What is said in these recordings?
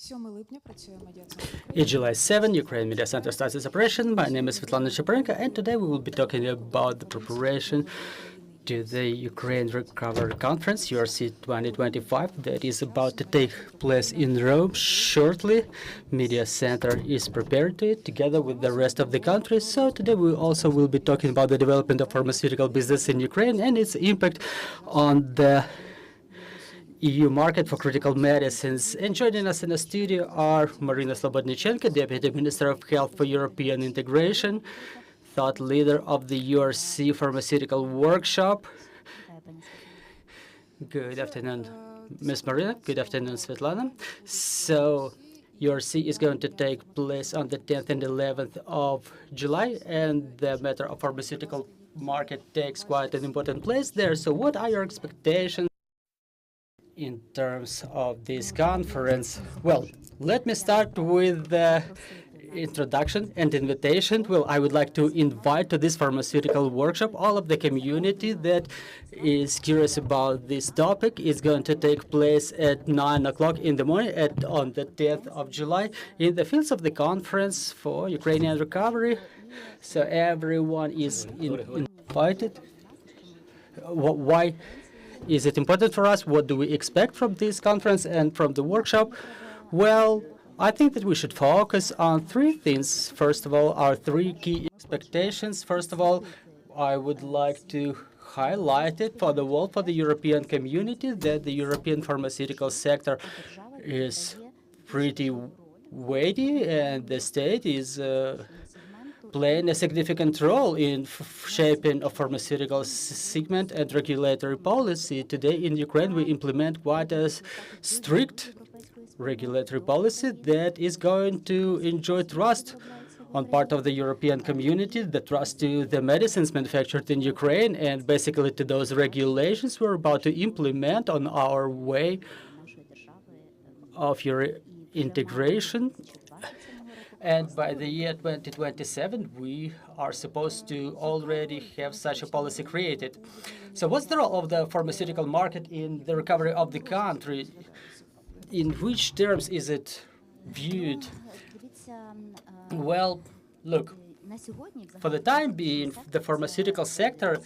7 липня працює медіа-центр In July 7, Ukraine Media Center starts its operation. My name is Svetlana Cheperenko, and today we will be talking about the preparation to the Ukraine Recovery Conference, URC 2025, that is about to take place in Rome shortly. Media Center is prepared to it together with the rest of the country. So today we also will be talking about the development of pharmaceutical business in Ukraine and its impact on the EU market for critical medicines. And joining us in the studio are Marina Slobodnichenko, Deputy Minister of Health for European Integration, thought leader of the URC Pharmaceutical Workshop. Good afternoon, Ms. Marina. Good afternoon, Svetlana. So, URC is going to take place on the 10th and 11th of July, and the matter of pharmaceutical market takes quite an important place there. So, what are your expectations? In terms of this conference? Well, let me start with the introduction and invitation. Well, I would like to invite to this pharmaceutical workshop all of the community that is curious about this topic. It's going to take place at 9 o'clock in the morning at, on the 10th of July in the fields of the conference for Ukrainian recovery. So everyone is in- invited. Why is it important for us? What do we expect from this conference and from the workshop? Well, I think that we should focus on three things. First of all, our three key expectations. First of all, I would like to highlight it for the world, for the European community, that the European pharmaceutical sector is pretty weighty and the state is uh, playing a significant role in shaping a pharmaceutical segment and regulatory policy. Today in Ukraine, we implement quite a strict regulatory policy that is going to enjoy trust on part of the European community, the trust to the medicines manufactured in Ukraine, and basically to those regulations we're about to implement on our way of your integration and by the year 2027, we are supposed to already have such a policy created. So what's the role of the pharmaceutical market in the recovery of the country? In which terms is it viewed? Well, look, for the time being, the pharmaceutical sector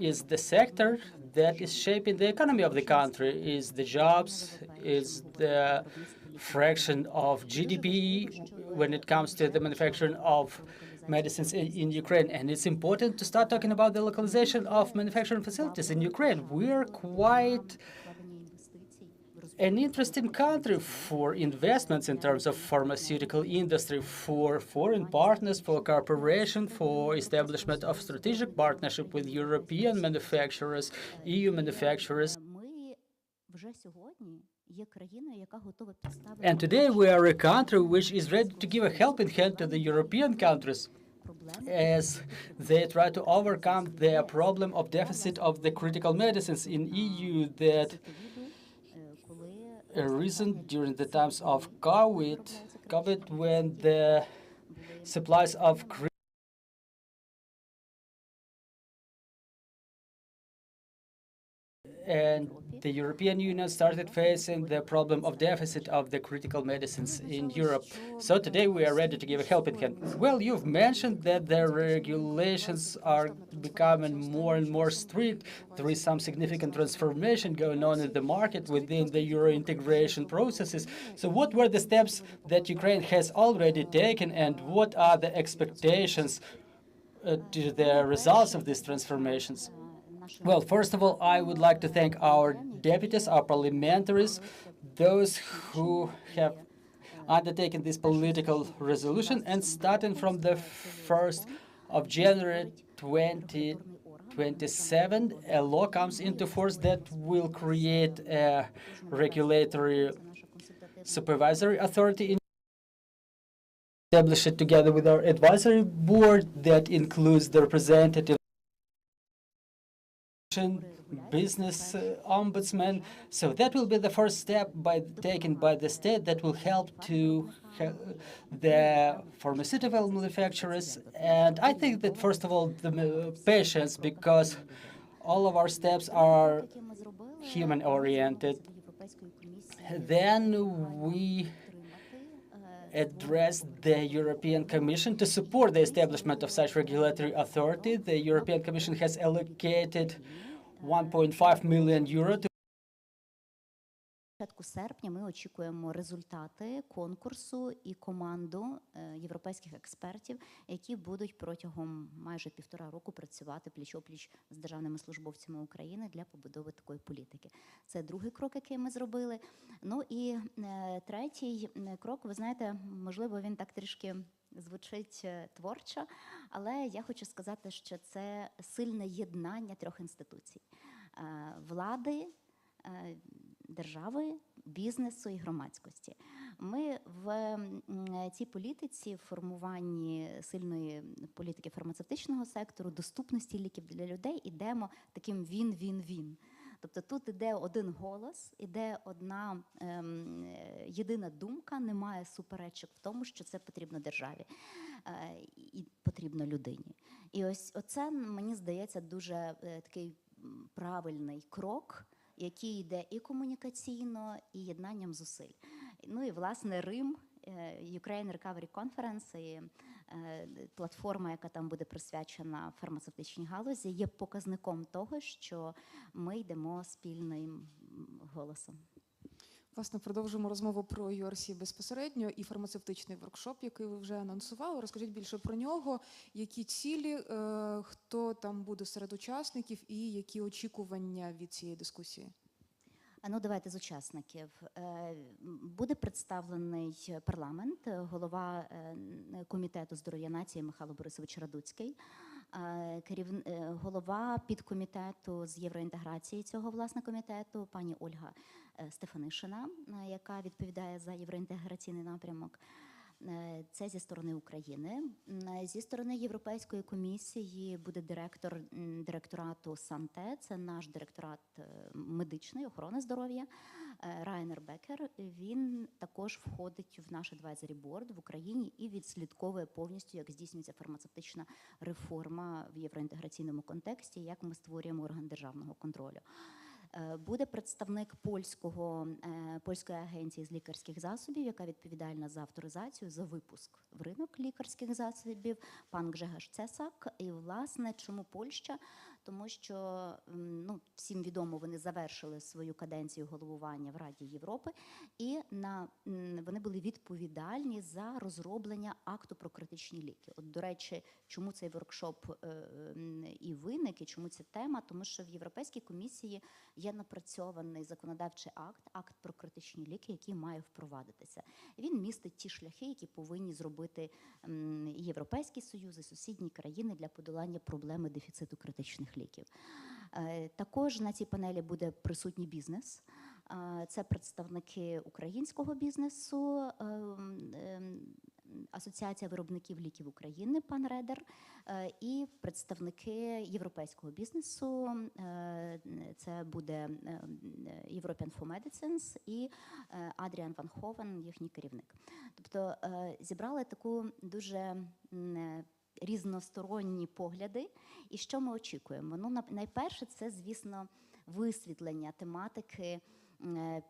is the sector that is shaping the economy of the country, is the jobs, is the fraction of GDP when it comes to the manufacturing of medicines in, in Ukraine. And it's important to start talking about the localization of manufacturing facilities in Ukraine. We're quite an interesting country for investments in terms of pharmaceutical industry, for foreign partners, for cooperation, for establishment of strategic partnership with European manufacturers, EU manufacturers. And today we are a country which is ready to give a helping hand to the European countries as they try to overcome their problem of deficit of the critical medicines in EU that uh, recent during the times of COVID, COVID when the supplies of and the European Union started facing the problem of deficit of the critical medicines in Europe. So today we are ready to give a helping hand. Well, you've mentioned that the regulations are becoming more and more strict. There is some significant transformation going on in the market within the Euro integration processes. So what were the steps that Ukraine has already taken and what are the expectations uh, to the results of these transformations? Well, first of all, I would like to thank our deputies, our parliamentaries, those who have undertaken this political resolution. And starting from the 1st of January 2027, a law comes into force that will create a regulatory supervisory authority in establish it together with our advisory board that includes the representative business uh, ombudsman. So that will be the first step by, taken by the state that will help to the pharmaceutical manufacturers. And I think that, first of all, the patients, because all of our steps are human-oriented. Then we addressed the European Commission to support the establishment of such regulatory authority. The European Commission has allocated 1.5 million euro to початку серпня ми очікуємо результати конкурсу і команду е, європейських експертів, які будуть протягом майже півтора року працювати пліч-опліч з державними службовцями України для побудови такої політики. Це другий крок, який ми зробили. Ну і е, третій крок, ви знаєте, можливо, він так трішки. Звучить е, творчо, але я хочу сказати, що це сильне єднання трьох інституцій: влади, держави, бізнесу і громадськості. Ми в цій політиці, в формуванні сильної політики фармацевтичного сектору, доступності ліків для людей ідемо таким він-він-він. Тобто тут іде один голос, іде одна ем, єдина думка, немає суперечок в тому, що це потрібно державі е, і потрібно людині. І ось оце мені здається дуже е, такий правильний крок, який йде і комунікаційно, і єднанням зусиль. Ну і власне Рим, е, Ukraine Recovery Conference і е, платформа, яка там буде присвячена фармацевтичній галузі, є показником того, що ми йдемо спільним голосом. Власне, продовжимо розмову про URC безпосередньо і фармацевтичний воркшоп, який ви вже анонсували. Розкажіть більше про нього, які цілі, е, хто там буде серед учасників і які очікування від цієї дискусії. Ну давайте з учасників. Е, Буде представлений парламент, голова е, комітету здоров'я нації Михайло Борисович Радуцький, керів... голова підкомітету з євроінтеграції цього власне комітету, пані Ольга Стефанишина, е, яка відповідає за євроінтеграційний напрямок. Е, Це зі сторони України. Зі сторони Європейської комісії буде директор директорату Санте, це наш директорат е, медичної охорони здоров'я. е, Райнер Бекер. Він також входить в наш advisory board в Україні і відслідковує повністю, як здійснюється фармацевтична реформа в євроінтеграційному контексті, як ми створюємо орган державного контролю. Е, Буде представник польського е, польської агенції з лікарських засобів, яка відповідальна за авторизацію за випуск в ринок лікарських засобів, пан Гжегаш Цесак. І власне, чому Польща? Тому що ну всім відомо, вони завершили свою каденцію головування в Раді Європи, і на вони були відповідальні за розроблення акту про критичні ліки. От до речі, чому цей воркшоп е, і виник, і чому ця тема? Тому що в Європейській комісії є напрацьований законодавчий акт, акт про критичні ліки, який має впровадитися. Він містить ті шляхи, які повинні зробити Європейський Союз і сусідні країни для подолання проблеми дефіциту критичних ліків. Е, Також на цій панелі буде присутній бізнес. Е, Це представники українського бізнесу, ем, ем, Асоціація виробників ліків України, пан Редер, е, і представники європейського бізнесу. Це буде е, European for Medicines і Адріан Ван Ховен, їхній керівник. Тобто зібрали таку дуже різносторонні погляди. І що ми очікуємо? Ну, на- найперше, це, звісно, висвітлення тематики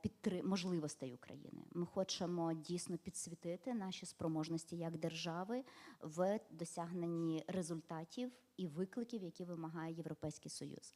підтри... можливостей України. Ми хочемо дійсно підсвітити наші спроможності як держави в досягненні результатів і викликів, які вимагає Європейський Союз.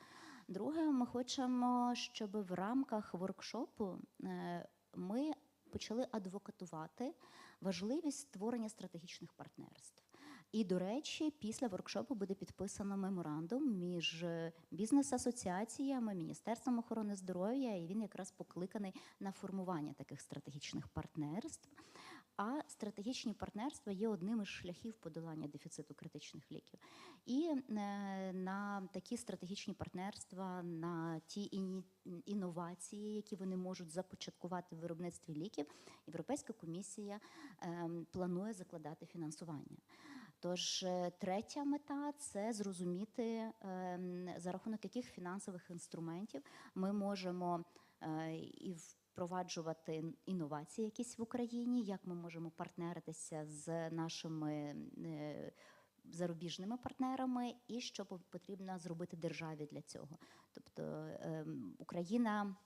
Друге, ми хочемо, щоб в рамках воркшопу е, ми почали адвокатувати важливість створення стратегічних партнерств. І, до речі, після воркшопу буде підписано меморандум між е, бізнес-асоціаціями, Міністерством охорони здоров'я, і він якраз покликаний на формування таких стратегічних партнерств. А стратегічні партнерства є одним із шляхів подолання дефіциту критичних ліків. І е, на такі стратегічні партнерства, на ті інновації, які вони можуть започаткувати в виробництві ліків, Європейська комісія е, планує закладати фінансування. Тож е, третя мета це зрозуміти, ем, за рахунок яких фінансових інструментів ми можемо е, і впроваджувати інновації якісь в Україні, як ми можемо партнеритися з нашими е, зарубіжними партнерами, і що по- потрібно зробити державі для цього. Тобто ем, Україна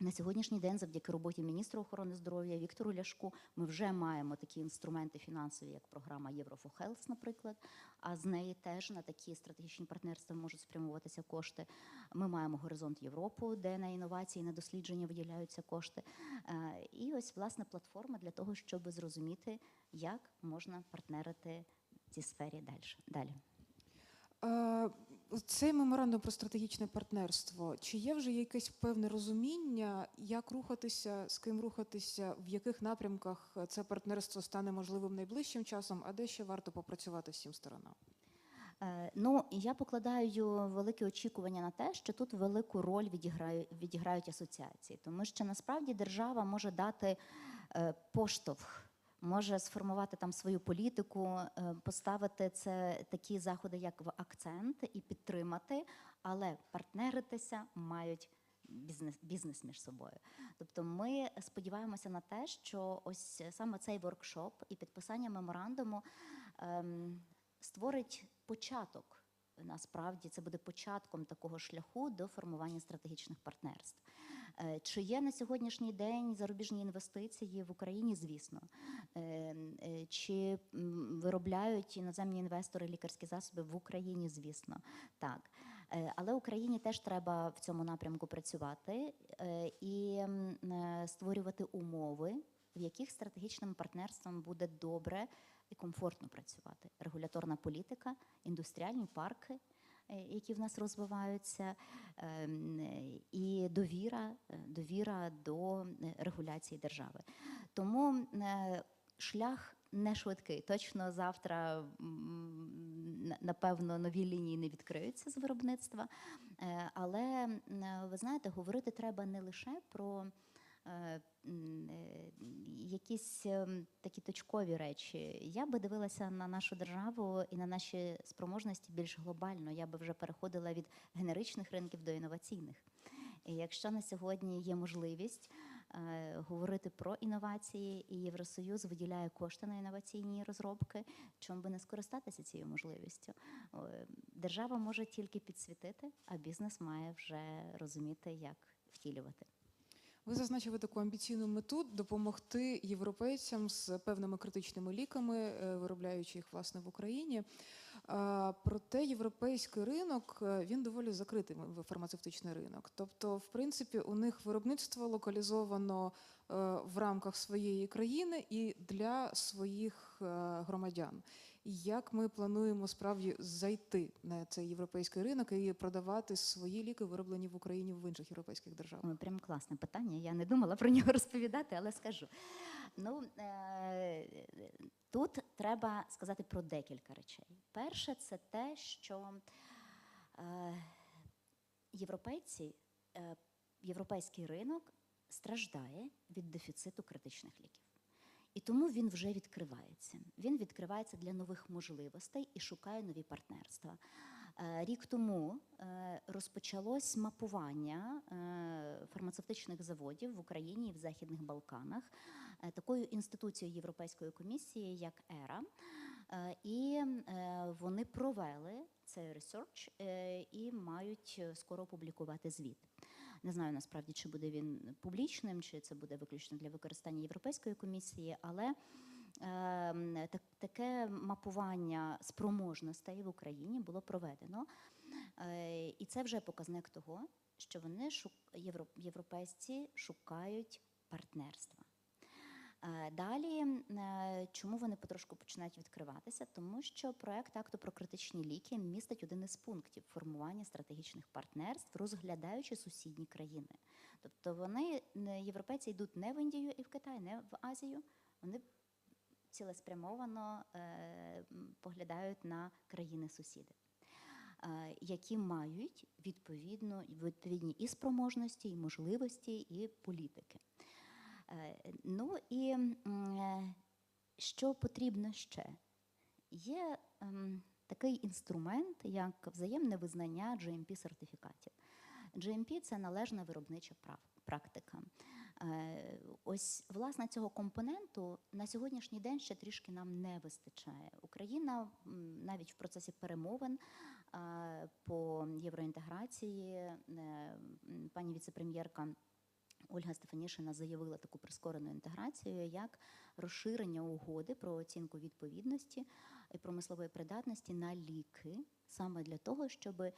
На сьогоднішній день, завдяки роботі міністра охорони здоров'я Віктору Ляшку, ми вже маємо такі інструменти фінансові, як програма Євро for Health, наприклад. А з неї теж на такі стратегічні партнерства можуть спрямовуватися кошти. Ми маємо горизонт Європу, де на інновації, на дослідження виділяються кошти. Е, І ось власне платформа для того, щоб зрозуміти, як можна партнерити в цій сфері далі. Е, Цей меморандум про стратегічне партнерство. Чи є вже якесь певне розуміння, як рухатися, з ким рухатися, в яких напрямках це партнерство стане можливим найближчим часом, а де ще варто попрацювати всім сторонам? Е, Ну, я покладаю великі очікування на те, що тут велику роль відіграють, відіграють асоціації, тому що насправді держава може дати е, поштовх, може сформувати там свою політику, е, поставити це такі заходи, як в акцент, і підтримати, але партнеритися мають. Бізнес, бізнес між собою. Тобто ми сподіваємося на те, що ось саме цей воркшоп і підписання меморандуму ем, створить початок. Насправді це буде початком такого шляху до формування стратегічних партнерств. Е, Чи є на сьогоднішній день зарубіжні інвестиції в Україні? Звісно. Е, е, Чи виробляють іноземні інвестори лікарські засоби в Україні? Звісно, так. Але Україні теж треба в цьому напрямку працювати і створювати умови, в яких стратегічним партнерством буде добре і комфортно працювати. Регуляторна політика, індустріальні парки, які в нас розвиваються, ем, е, і довіра, е, довіра до е, регуляції держави. Тому е, шлях не швидкий. Точно завтра, напевно, нові лінії не відкриються з виробництва. Е, Але е, ви знаєте, говорити треба не лише про е, е, якісь ем, такі точкові речі. Я би дивилася на нашу державу і на наші спроможності більш глобально. Я би вже переходила від генеричних ринків до інноваційних. І якщо на сьогодні є можливість е, говорити про інновації, і Євросоюз виділяє кошти на інноваційні розробки, чому би не скористатися цією можливістю? Е, Держава може тільки підсвітити, а бізнес має вже розуміти, як втілювати. Ви зазначили таку амбіційну мету допомогти європейцям з певними критичними ліками, е, виробляючи їх власне в Україні. Проте європейський ринок е, він доволі закритий фармацевтичний ринок. Тобто, в принципі, у них виробництво локалізовано е, в рамках своєї країни і для своїх е, громадян. Як ми плануємо справді зайти на цей європейський ринок і продавати свої ліки, вироблені в Україні в інших європейських державах? Прям класне питання. Я не думала про нього розповідати, але скажу. Ну, е, тут треба сказати про декілька речей. Перше, це те, що е, європейці, е, європейський ринок страждає від дефіциту критичних ліків. І тому він вже відкривається. Він відкривається для нових можливостей і шукає нові партнерства. Е, Рік тому е, розпочалось мапування е, фармацевтичних заводів в Україні і в Західних Балканах такою інституцією Європейської комісії, як ЕРА. І вони провели цей ресерч і мають скоро опублікувати звіт. Не знаю насправді, чи буде він публічним, чи це буде виключно для використання Європейської комісії, але ем, так, таке мапування спроможностей в Україні було проведено. Е, І це вже показник того, що вони шук... європейці шукають партнерства. Е, Далі, е, чому вони потрошку починають відкриватися? Тому що проект акту про критичні ліки містить один із пунктів формування стратегічних партнерств, розглядаючи сусідні країни. Тобто вони європейці йдуть не в Індію і в Китай, не в Азію. Вони цілеспрямовано е, поглядають на країни-сусіди. Які мають відповідно відповідні і спроможності, і можливості, і політики. Е, Ну і е, що потрібно ще? Є ем, такий інструмент, як взаємне визнання GMP-сертифікатів. GMP – це належна виробнича практика. Е, Ось власне цього компоненту на сьогоднішній день ще трішки нам не вистачає. Україна навіть в процесі перемовин по євроінтеграції, пані віцепрем'єрка Ольга Стефанішина заявила таку прискорену інтеграцію, як розширення угоди про оцінку відповідності і промислової придатності на ліки, саме для того, щоб е,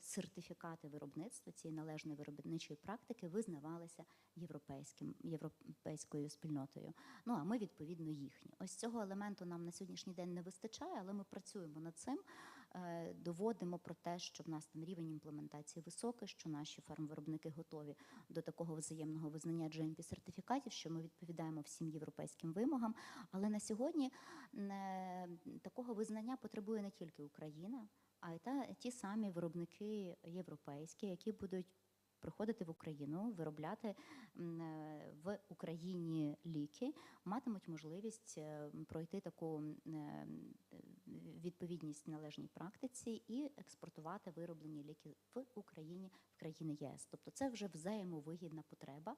сертифікати виробництва цієї належної виробничої практики визнавалися європейським європейською спільнотою. Ну а ми відповідно їхні. Ось цього елементу нам на сьогоднішній день не вистачає, але ми працюємо над цим, доводимо про те, що в нас там рівень імплементації високий, що наші фармвиробники готові до такого взаємного визнання GMP сертифікатів, що ми відповідаємо всім європейським вимогам. Але на сьогодні е, такого визнання потребує не тільки Україна, а й та ті самі виробники європейські, які будуть. Приходити в Україну, виробляти е, в Україні ліки, матимуть можливість е, пройти таку е, відповідність належній практиці і експортувати вироблені ліки в Україні в країни ЄС. Тобто це вже взаємовигідна потреба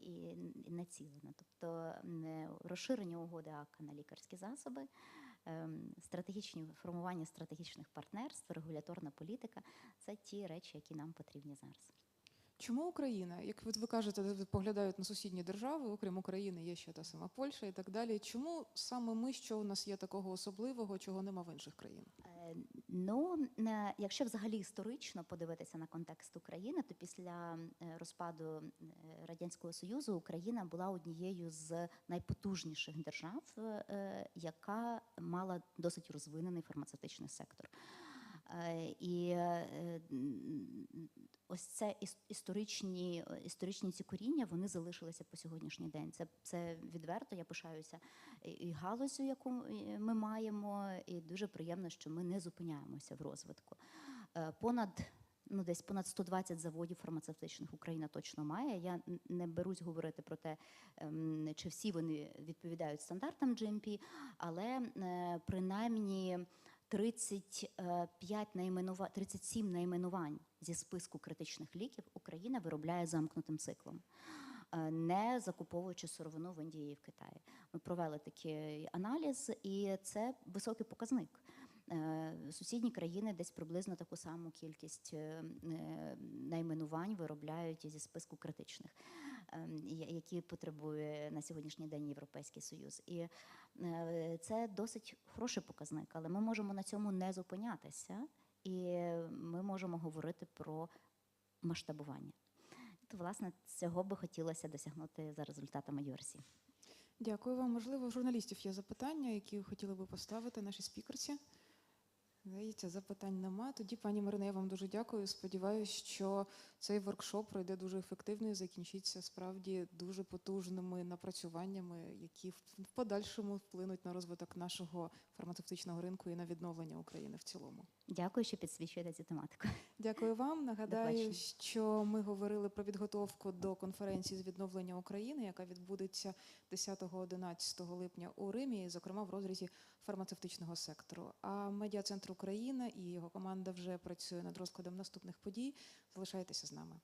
і націлена. Тобто розширення угоди АКА на лікарські засоби, стратегічні формування стратегічних партнерств, регуляторна політика це ті речі, які нам потрібні зараз. Чому Україна? Як ви кажете, поглядають на сусідні держави, окрім України, є ще та сама Польща і так далі. Чому саме ми, що у нас є такого особливого, чого нема в інших країнах? Е, Ну, якщо взагалі історично подивитися на контекст України, то після е, розпаду е, радянського союзу Україна була однією з найпотужніших держав, яка мала досить розвинений фармацевтичний сектор. Е, І е, ось це історичні, історичні ці коріння вони залишилися по сьогоднішній день. Це, це відверто. Я пишаюся і- галузю, яку е, ми маємо, і дуже приємно, що ми не зупиняємося в розвитку. Е, Понад ну десь понад 120 заводів фармацевтичних Україна точно має. Я не берусь говорити про те, ем, чи всі вони відповідають стандартам GMP, але е, принаймні 35 найменува... 37 найменувань зі списку критичних ліків Україна виробляє замкнутим циклом. е, Не закуповуючи сировину в Індії і в Китаї, ми провели такий аналіз, і це високий показник. Е, Сусідні країни десь приблизно таку саму кількість е, найменувань виробляють зі списку критичних, які потребує на сьогоднішній день Європейський Союз. І е, це досить хороший показник, але ми можемо на цьому не зупинятися, і ми можемо говорити про масштабування. То, власне, цього би хотілося досягнути за результатами ЮРСі. Дякую вам. Можливо, журналістів є запитання, які хотіли би поставити нашій спікерці. Здається, запитань нема. Тоді, пані Марине, я вам дуже дякую. Сподіваюсь, що цей воркшоп пройде дуже ефективно і закінчиться справді дуже потужними напрацюваннями, які в подальшому вплинуть на розвиток нашого фармацевтичного ринку і на відновлення України в цілому. Дякую, що підсвічуєте цю тематику. Дякую вам. Нагадаю, що ми говорили про підготовку до конференції з відновлення України, яка відбудеться 10-11 липня у Римі, зокрема в розрізі фармацевтичного сектору. А медіа центр Україна і його команда вже працює над розкладом наступних подій. Залишайтеся з нами.